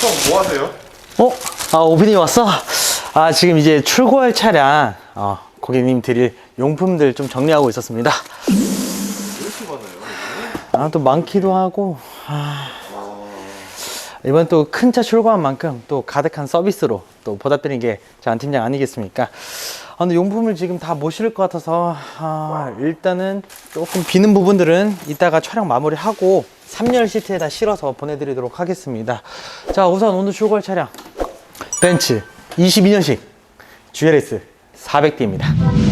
형 뭐 하세요? 어? 아, 오빈이 왔어? 아, 지금 이제 출고할 차량, 어, 고객님 드릴 용품들 좀 정리하고 있었습니다. 아, 또 많기도 하고, 아. 이번 또 큰 차 출고한 만큼 또 가득한 서비스로 또 보답드린 게 저 안 팀장 아니겠습니까? 아, 근데 용품을 지금 다 못 실을 것 같아서, 아, 일단은 조금 비는 부분들은 이따가 촬영 마무리하고 3열 시트에다 실어서 보내드리도록 하겠습니다. 자, 우선 오늘 출고할 차량. 벤츠 22년식 GLS 400D입니다.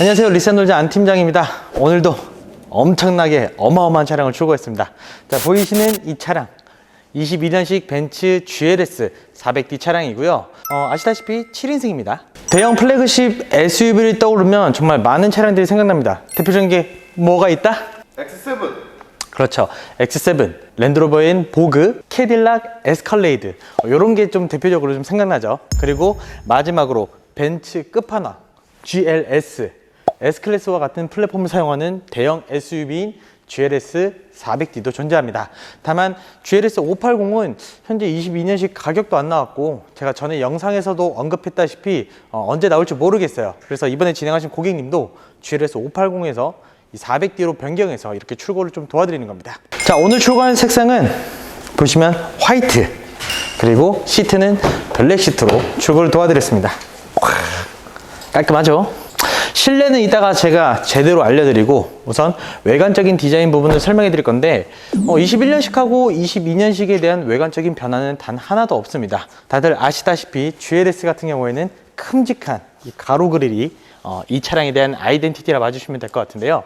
안녕하세요. 리센놀자 안 팀장입니다. 오늘도 엄청나게 어마어마한 차량을 출고했습니다. 자, 보이시는 이 차량. 22년식 벤츠 GLS 400D 차량이고요. 어, 아시다시피 7인승입니다. 대형 플래그십 SUV를 떠오르면 정말 많은 차량들이 생각납니다. 대표적인 게 뭐가 있다? X7 그렇죠. X7, 랜드로버인 보그, 캐딜락, 에스컬레이드 이런 게 좀 대표적으로 좀 생각나죠. 그리고 마지막으로 벤츠 끝판왕 GLS, S클래스와 같은 플랫폼을 사용하는 대형 SUV인 GLS 400D도 존재합니다. 다만 GLS 580은 현재 22년식 가격도 안 나왔고 제가 전에 영상에서도 언급했다시피 어, 언제 나올지 모르겠어요. 그래서 이번에 진행하신 고객님도 GLS 580에서 이 400D로 변경해서 이렇게 출고를 좀 도와드리는 겁니다. 자, 오늘 출고하는 색상은 보시면 화이트 그리고 시트는 블랙 시트로 출고를 도와드렸습니다. 깔끔하죠? 실내는 이따가 제가 제대로 알려드리고 우선 외관적인 디자인 부분을 설명해 드릴 건데 어, 21년식하고 22년식에 대한 외관적인 변화는 단 하나도 없습니다. 다들 아시다시피 GLS 같은 경우에는 큼직한 이 가로 그릴이 어, 이 차량에 대한 아이덴티티라 봐주시면 될 것 같은데요.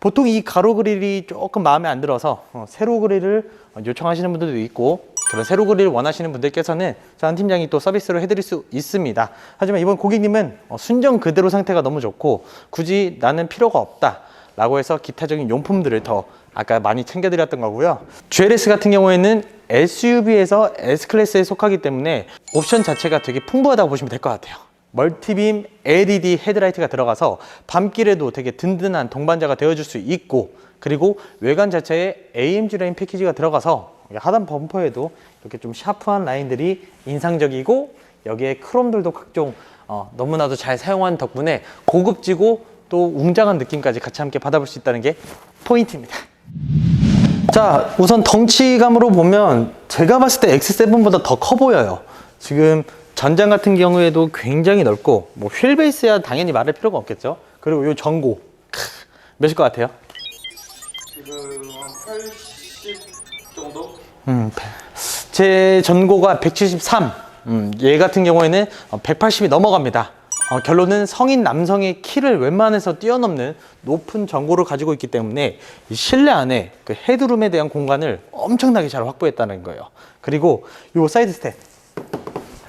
보통 이 가로 그릴이 조금 마음에 안 들어서 어, 세로 그릴을 어, 요청하시는 분들도 있고 그런 그릴을 원하시는 분들께서는 저한 팀장이 또 서비스를 해드릴 수 있습니다. 하지만 이번 고객님은 어, 순정 그대로 상태가 너무 좋고 굳이 나는 필요가 없다. 라고 해서 기타적인 용품들을 더 아까 많이 챙겨드렸던 거고요. GLS 같은 경우에는 SUV에서 S클래스에 속하기 때문에 옵션 자체가 되게 풍부하다고 보시면 될 것 같아요. 멀티빔 LED 헤드라이트가 들어가서 밤길에도 되게 든든한 동반자가 되어줄 수 있고 그리고 외관 자체에 AMG 라인 패키지가 들어가서 하단 범퍼에도 이렇게 좀 샤프한 라인들이 인상적이고 여기에 크롬들도 각종 어, 너무나도 잘 사용한 덕분에 고급지고 또 웅장한 느낌까지 같이 함께 받아볼 수 있다는 게 포인트입니다. 자, 우선 덩치감으로 보면 제가 봤을 때 X7보다 더 커 보여요. 지금 전장 같은 경우에도 굉장히 넓고 뭐 휠베이스야 당연히 말할 필요가 없겠죠. 그리고 요 전고 크, 몇일 것 같아요? 지금 한80 정도? 음, 제 전고가 173. 음, 얘 같은 경우에는 180이 넘어갑니다. 어, 결론은 성인 남성의 키를 웬만해서 뛰어넘는 높은 전고를 가지고 있기 때문에 이 실내 안에 그 헤드룸에 대한 공간을 엄청나게 잘 확보했다는 거예요. 그리고 요 사이드 스텝.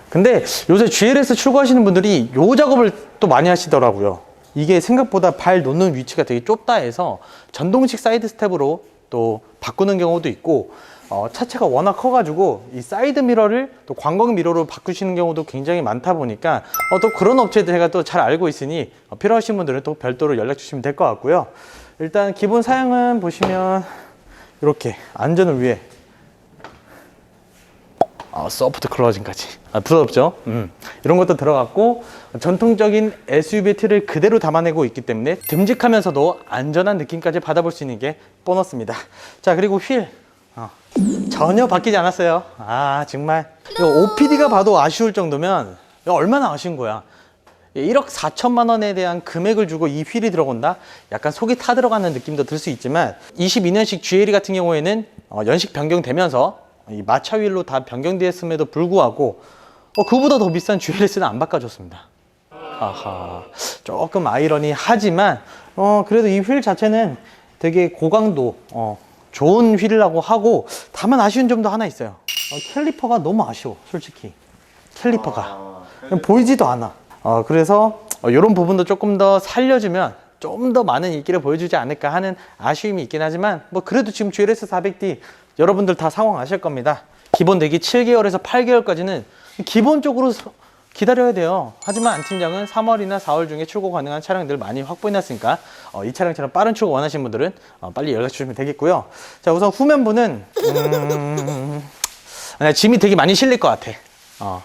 근데 요새 GLS 출고하시는 분들이 요 작업을 또 많이 하시더라고요. 이게 생각보다 발 놓는 위치가 되게 좁다 해서 전동식 사이드 스텝으로 또 바꾸는 경우도 있고 어, 차체가 워낙 커가지고 이 사이드 미러를 또 광광 미러로 바꾸시는 경우도 굉장히 많다 보니까 어, 또 그런 업체들 제가 또 잘 알고 있으니 어, 필요하신 분들은 또 별도로 연락 주시면 될 것 같고요. 일단 기본 사양은 보시면 이렇게 안전을 위해 어, 소프트 클로징까지. 아, 부드럽죠? 음. 이런 것도 들어갔고, 전통적인 SUV 틀을 그대로 담아내고 있기 때문에 듬직하면서도 안전한 느낌까지 받아볼 수 있는 게 보너스입니다. 자, 그리고 휠. 어, 전혀 바뀌지 않았어요. 아, 정말. 이거 OPD가 봐도 아쉬울 정도면, 얼마나 아쉬운 거야. 1억 4천만 원에 대한 금액을 주고 이 휠이 들어간다? 약간 속이 타들어가는 느낌도 들 수 있지만 22년식 GLE 같은 경우에는 어, 연식 변경되면서 이 마차 휠로 다 변경되었음에도 불구하고 어, 그보다 더 비싼 GLS는 안 바꿔줬습니다. 아하, 조금 아이러니하지만 어, 그래도 이 휠 자체는 되게 고강도 어, 좋은 휠이라고 하고 다만 아쉬운 점도 하나 있어요. 어, 캘리퍼가 너무 아쉬워, 솔직히. 캘리퍼가. 아, 그냥 보이지도 않아. 어, 그래서 이런 부분도 조금 더 살려주면 좀 더 많은 인기를 보여주지 않을까 하는 아쉬움이 있긴 하지만 뭐 그래도 지금 GLS 400D 여러분들 다 상황 아실 겁니다. 기본 대기 7개월에서 8개월까지는 기본적으로 서- 기다려야 돼요. 하지만 안 팀장은 3월이나 4월 중에 출고 가능한 차량들 많이 확보해놨으니까 어, 이 차량처럼 빠른 출고 원하시는 분들은 어, 빨리 연락 주시면 되겠고요. 자 우선 후면부는 음... 아니, 짐이 되게 많이 실릴 것 같아. 어,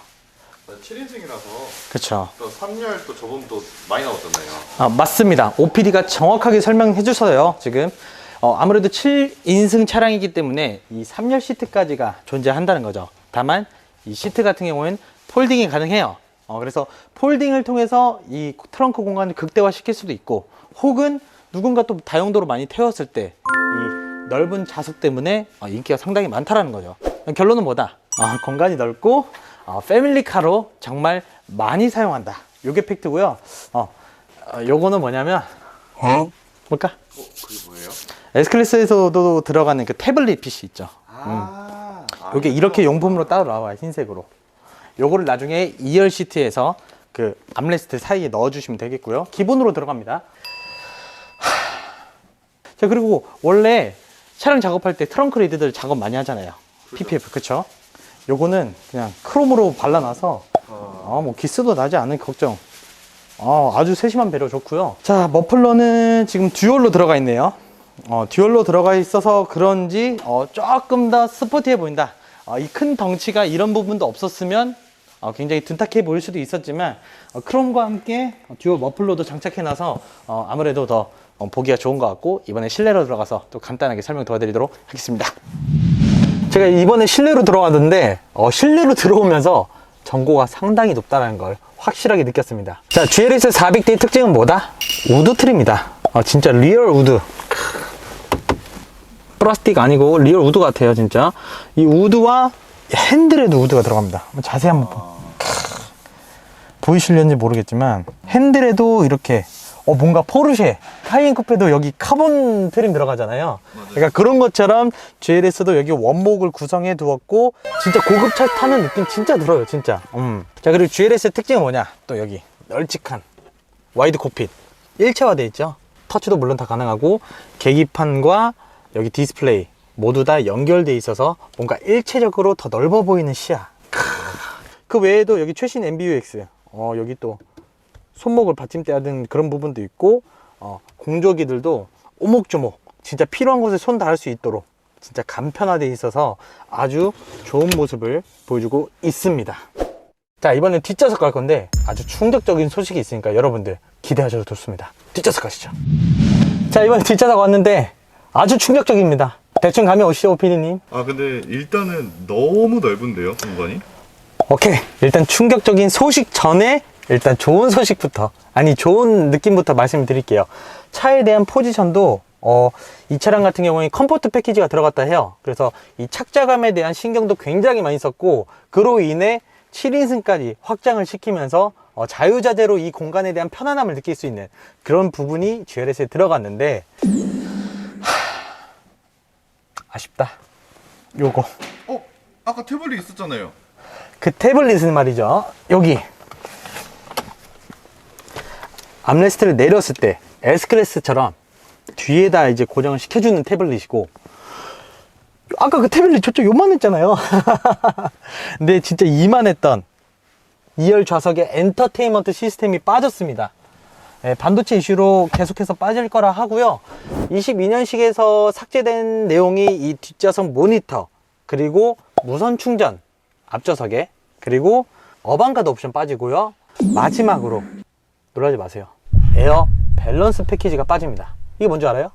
7인승이라서 그렇죠. 또 3열 또 저번 또 많이 나왔잖아요. 아, 맞습니다. OPD가 정확하게 설명해 주셔요, 지금. 어, 아무래도 7인승 차량이기 때문에 이 3열 시트까지가 존재한다는 거죠. 다만 이 시트 같은 경우에는 폴딩이 가능해요. 어, 그래서 폴딩을 통해서 이 트렁크 공간을 극대화 시킬 수도 있고 혹은 누군가 또 다용도로 많이 태웠을 때 이 넓은 좌석 때문에 어, 인기가 상당히 많다라는 거죠. 결론은 뭐다? 어, 공간이 넓고 어, 패밀리카로 정말 많이 사용한다. 요게 팩트고요. 어, 어, 요거는 뭐냐면 뭘까? 어, 그게 뭐예요? S클래스에서도 들어가는 그 태블릿 PC 있죠. 아, 아, 요게 이렇게 용품으로 따로 나와요. 흰색으로. 요거를 나중에 2열 시트에서 그 암레스트 사이에 넣어주시면 되겠고요. 기본으로 들어갑니다. 하. 자 그리고 원래 차량 작업할 때 트렁크 리드들 작업 많이 하잖아요. PPF 그쵸? 요거는 그냥 크롬으로 발라놔서 아, 뭐 기스도 나지 않은 걱정. 아, 아주 세심한 배려 좋고요. 자, 머플러는 지금 듀얼로 들어가 있네요. 어, 듀얼로 들어가 있어서 그런지 어, 조금 더 스포티해 보인다. 어, 이 큰 덩치가 이런 부분도 없었으면 어, 굉장히 둔탁해 보일 수도 있었지만 어, 크롬과 함께 듀얼 머플러도 장착해놔서 어, 아무래도 더 어, 보기가 좋은 것 같고 이번에 실내로 들어가서 또 간단하게 설명 도와드리도록 하겠습니다. 제가 이번에 실내로 들어왔는데 어, 실내로 들어오면서 전고가 상당히 높다는 걸 확실하게 느꼈습니다. 자, GLS 400D의 특징은 뭐다? 우드 트입니다. 어, 진짜 리얼 우드. 플라스틱 아니고 리얼 우드 같아요, 진짜. 이 우드와 핸들에도 우드가 들어갑니다. 자세히 한번 보. 보이실는지 모르겠지만 핸들에도 이렇게 어 뭔가 포르쉐 카이엔 쿠페도 여기 카본 트림 들어가잖아요. 그러니까 그런 것처럼 GLS도 여기 원목을 구성해 두었고 진짜 고급차 타는 느낌 진짜 들어요, 진짜. 음. 자 그리고 GLS 의 특징은 뭐냐? 또 여기 널찍한 와이드 코핏 일체화돼 있죠. 터치도 물론 다 가능하고 계기판과 여기 디스플레이 모두 다 연결돼 있어서 뭔가 일체적으로 더 넓어 보이는 시야. 그 외에도 여기 최신 MBUX 어 여기 또 손목을 받침대하는 그런 부분도 있고 어, 공조기들도 오목조목 진짜 필요한 곳에 손 닿을 수 있도록 진짜 간편화되어 있어서 아주 좋은 모습을 보여주고 있습니다. 자 이번엔 뒷좌석 갈 건데 아주 충격적인 소식이 있으니까 여러분들 기대하셔도 좋습니다. 뒷좌석 가시죠. 자 이번에 뒷좌석 왔는데 아주 충격적입니다 대충 감이 오시죠 오피디님 아 근데 일단은 너무 넓은데요 공간이? 오케이. 일단 충격적인 소식 전에 일단 좋은 소식부터, 아니, 좋은 느낌부터 말씀드릴게요. 차에 대한 포지션도, 어, 이 차량 같은 경우에 컴포트 패키지가 들어갔다 해요. 그래서 이 착자감에 대한 신경도 굉장히 많이 썼고, 그로 인해 7인승까지 확장을 시키면서, 어, 자유자재로 이 공간에 대한 편안함을 느낄 수 있는 그런 부분이 GLS에 들어갔는데 하... 아쉽다. 요거 어? 아까 태블릿 있었잖아요. 그 태블릿은 말이죠. 여기 암레스트를 내렸을 때 S클래스처럼 뒤에다 이제 고정을 시켜주는 태블릿이고 아까 그 태블릿 저쪽 요만했잖아요. 근데 진짜 이만했던 2열 좌석에 엔터테인먼트 시스템이 빠졌습니다. 예, 반도체 이슈로 계속해서 빠질 거라 하고요. 22년식에서 삭제된 내용이 이 뒷좌석 모니터, 그리고 무선 충전 앞좌석에, 그리고 어반가드 옵션 빠지고요. 마지막으로 놀라지 마세요. 에어 밸런스 패키지가 빠집니다. 이게 뭔지 알아요?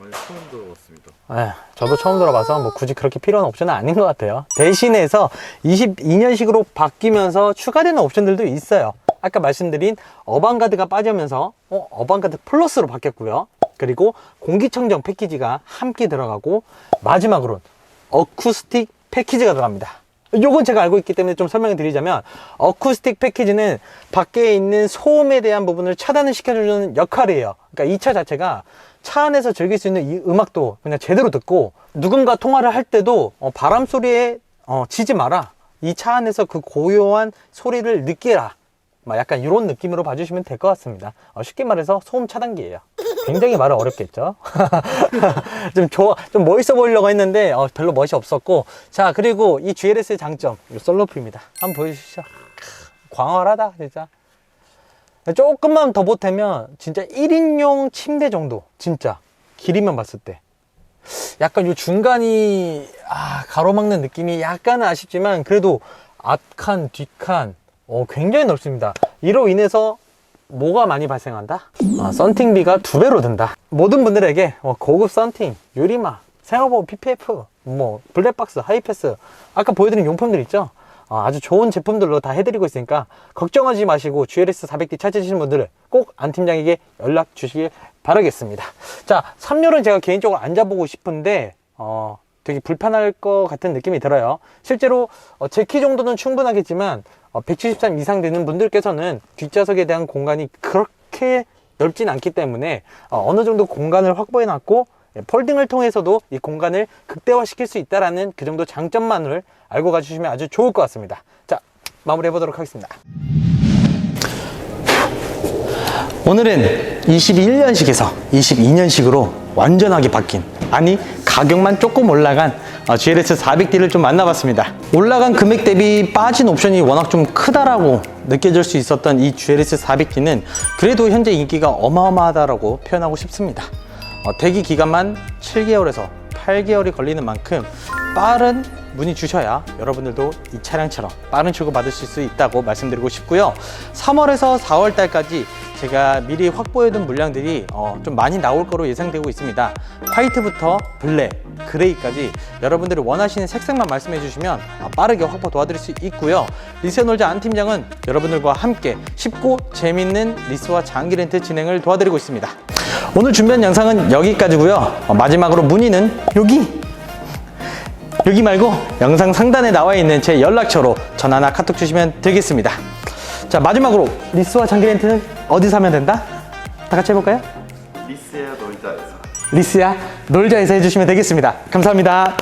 아니, 처음 들어봤습니다. 에, 저도 처음 들어봐서 뭐 굳이 그렇게 필요한 옵션은 아닌 것 같아요. 대신해서 22년식으로 바뀌면서 추가되는 옵션들도 있어요. 아까 말씀드린 어반가드가 빠지면서 어, 어반가드 플러스로 바뀌었고요. 그리고 공기청정 패키지가 함께 들어가고 마지막으로 어쿠스틱 패키지가 들어갑니다. 요건 제가 알고 있기 때문에 좀 설명을 드리자면 어쿠스틱 패키지는 밖에 있는 소음에 대한 부분을 차단을 시켜주는 역할이에요. 그러니까 이 차 자체가 차 안에서 즐길 수 있는 이 음악도 그냥 제대로 듣고 누군가 통화를 할 때도 어, 바람 소리에 어, 지지 마라. 이 차 안에서 그 고요한 소리를 느끼라. 막 약간 이런 느낌으로 봐주시면 될 것 같습니다. 어, 쉽게 말해서 소음 차단기예요. 굉장히 말은 어렵겠죠. 좀 좋아, 좀 멋있어 보이려고 했는데 어, 별로 멋이 없었고, 자 그리고 이 GLS의 장점, 이 썰로프입니다. 한번 보여주시죠. 크, 광활하다 진짜. 조금만 더 보태면 진짜 1인용 침대 정도, 진짜 길이만 봤을 때. 약간 요 중간이 아, 가로막는 느낌이 약간은 아쉽지만 그래도 앞칸, 뒷칸 어, 굉장히 넓습니다. 이로 인해서 뭐가 많이 발생한다? 아, 썬팅비가 두 배로 든다. 모든 분들에게 어, 고급 썬팅, 유리마, 생활보호 PPF, 뭐 블랙박스, 하이패스 아까 보여드린 용품들 있죠? 어, 아주 좋은 제품들로 다 해드리고 있으니까 걱정하지 마시고 GLS 400D 찾으시는 분들은 꼭 안 팀장에게 연락 주시길 바라겠습니다. 자, 3열은 제가 개인적으로 앉아보고 싶은데 어, 되게 불편할 것 같은 느낌이 들어요. 실제로 어, 제키 정도는 충분하겠지만 어, 173 이상 되는 분들께서는 뒷좌석에 대한 공간이 그렇게 넓진 않기 때문에 어, 어느 정도 공간을 확보해 놨고 예, 폴딩을 통해서도 이 공간을 극대화 시킬 수 있다라는 그 정도 장점만을 알고 가주시면 아주 좋을 것 같습니다. 자, 마무리해 보도록 하겠습니다. 오늘은 21년식에서 22년식으로 완전하게 바뀐 아니 가격만 조금 올라간 어, GLS 400D를 좀 만나봤습니다 올라간 금액 대비 빠진 옵션이 워낙 좀 크다라고 느껴질 수 있었던 이 GLS 400D는 그래도 현재 인기가 어마어마하다라고 표현하고 싶습니다 어, 대기 기간만 7개월에서 8개월이 걸리는 만큼 빠른 문의 주셔야 여러분들도 이 차량처럼 빠른 출고 받으실 수 있다고 말씀드리고 싶고요. 3월에서 4월 달까지 제가 미리 확보해둔 물량들이 어, 좀 많이 나올 거로 예상되고 있습니다. 화이트부터 블랙, 그레이까지 여러분들이 원하시는 색상만 말씀해 주시면 어, 빠르게 확보 도와드릴 수 있고요. 리스놀자 안 팀장은 여러분들과 함께 쉽고 재밌는 리스와 장기 렌트 진행을 도와드리고 있습니다. 오늘 준비한 영상은 여기까지고요. 어, 마지막으로 문의는 여기 여기 말고 영상 상단에 나와 있는 제 연락처로 전화나 카톡 주시면 되겠습니다. 자 마지막으로 리스와 장기 렌트는 어디서 하면 된다? 다 같이 해볼까요? 리스야 놀자에서. 리스야 놀자에서 해주시면 되겠습니다. 감사합니다.